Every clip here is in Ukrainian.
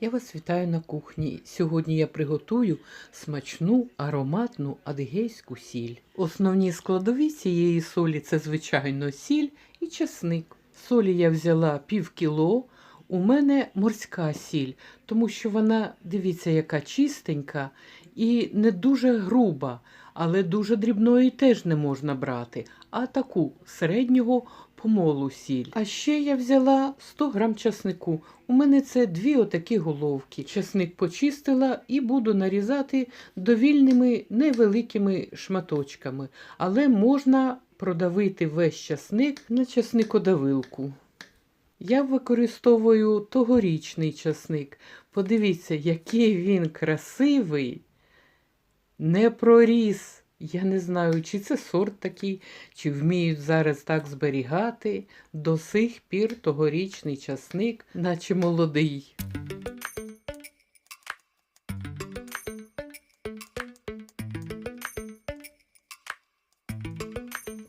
Я вас вітаю на кухні. Сьогодні я приготую смачну ароматну адигейську сіль. Основні складові цієї солі це звичайно сіль і чесник. Солі я взяла пів кіло. У мене морська сіль, тому що вона, дивіться, яка чистенька і не дуже груба, але дуже дрібної теж не можна брати, а таку середнього помолу сіль. А ще я взяла 100 грам часнику. У мене це дві отакі головки. Часник почистила і буду нарізати довільними невеликими шматочками, але можна продавити весь часник на часникодавилку. Я використовую тогорічний часник. Подивіться, який він красивий, не проріс. Я не знаю, чи це сорт такий, чи вміють зараз так зберігати. До сих пір тогорічний часник, наче молодий.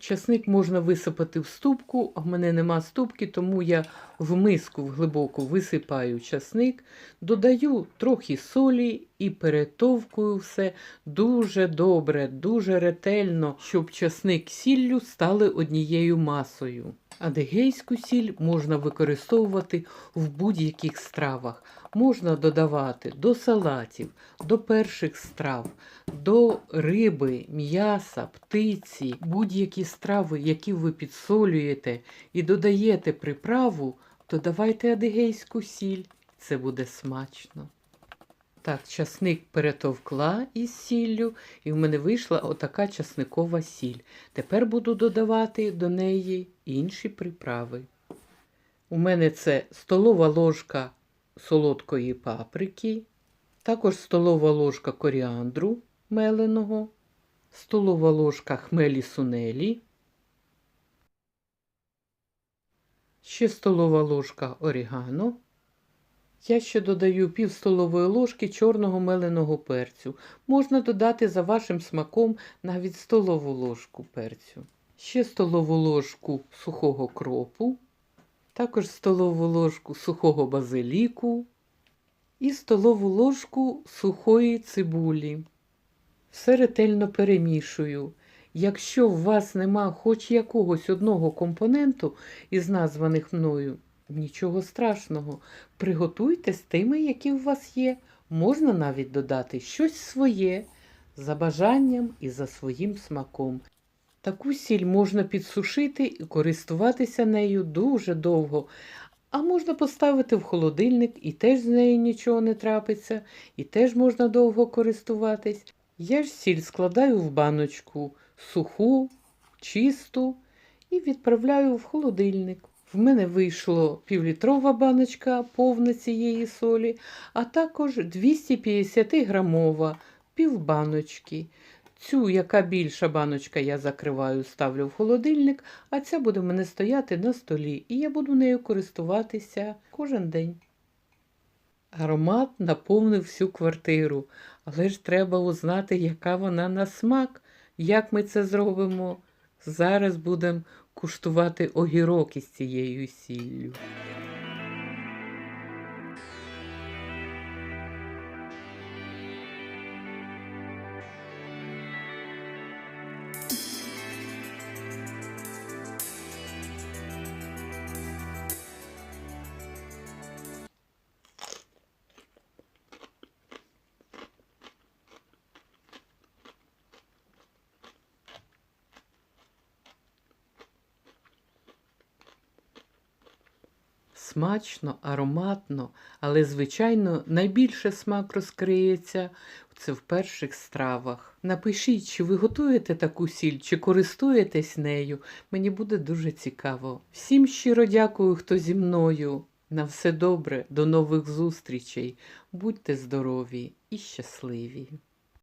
Часник можна висипати в ступку, а в мене нема ступки, тому я в миску в глибоку висипаю часник, додаю трохи солі і перетовкую все дуже добре, дуже ретельно, щоб часник сіллю стали однією масою. Адегейську сіль можна використовувати в будь-яких стравах. Можна додавати до салатів, до перших страв, до риби, м'яса, птиці, будь-які страви, які ви підсолюєте і додаєте приправу, додавайте адигейську сіль. Це буде смачно. Так, часник перетовкла із сіллю, і в мене вийшла отака часникова сіль. Тепер буду додавати до неї інші приправи. У мене це столова ложка солодкої паприки, також столова ложка коріандру меленого, столова ложка хмелі сунелі, ще столова ложка орігано. Я ще додаю пів столової ложки чорного меленого перцю. Можна додати за вашим смаком навіть столову ложку перцю. Ще столову ложку сухого кропу, також столову ложку сухого базиліку і столову ложку сухої цибулі. Все ретельно перемішую. Якщо у вас нема хоч якогось одного компоненту із названих мною, Нічого страшного. Приготуйте з тими, які у вас є. Можна навіть додати щось своє, за бажанням і за своїм смаком. Таку сіль можна підсушити і користуватися нею дуже довго. А можна поставити в холодильник і теж з нею нічого не трапиться, і теж можна довго користуватись. Я ж сіль складаю в баночку суху, чисту і відправляю в холодильник. В мене вийшло півлітрова баночка повна цієї солі, а також 250 грамова півбаночки. Цю, яка більша баночка, я закриваю, ставлю в холодильник, а ця буде в мене стояти на столі, і я буду нею користуватися кожен день. Аромат наповнив всю квартиру, але ж треба узнати, яка вона на смак. Як ми це зробимо? Зараз будемо куштувати огірок із цією сіллю. Смачно, ароматно, але, звичайно, найбільше смак розкриється це в перших стравах. Напишіть, чи ви готуєте таку сіль, чи користуєтесь нею. Мені буде дуже цікаво. Всім щиро дякую, хто зі мною. На все добре, до нових зустрічей. Будьте здорові і щасливі!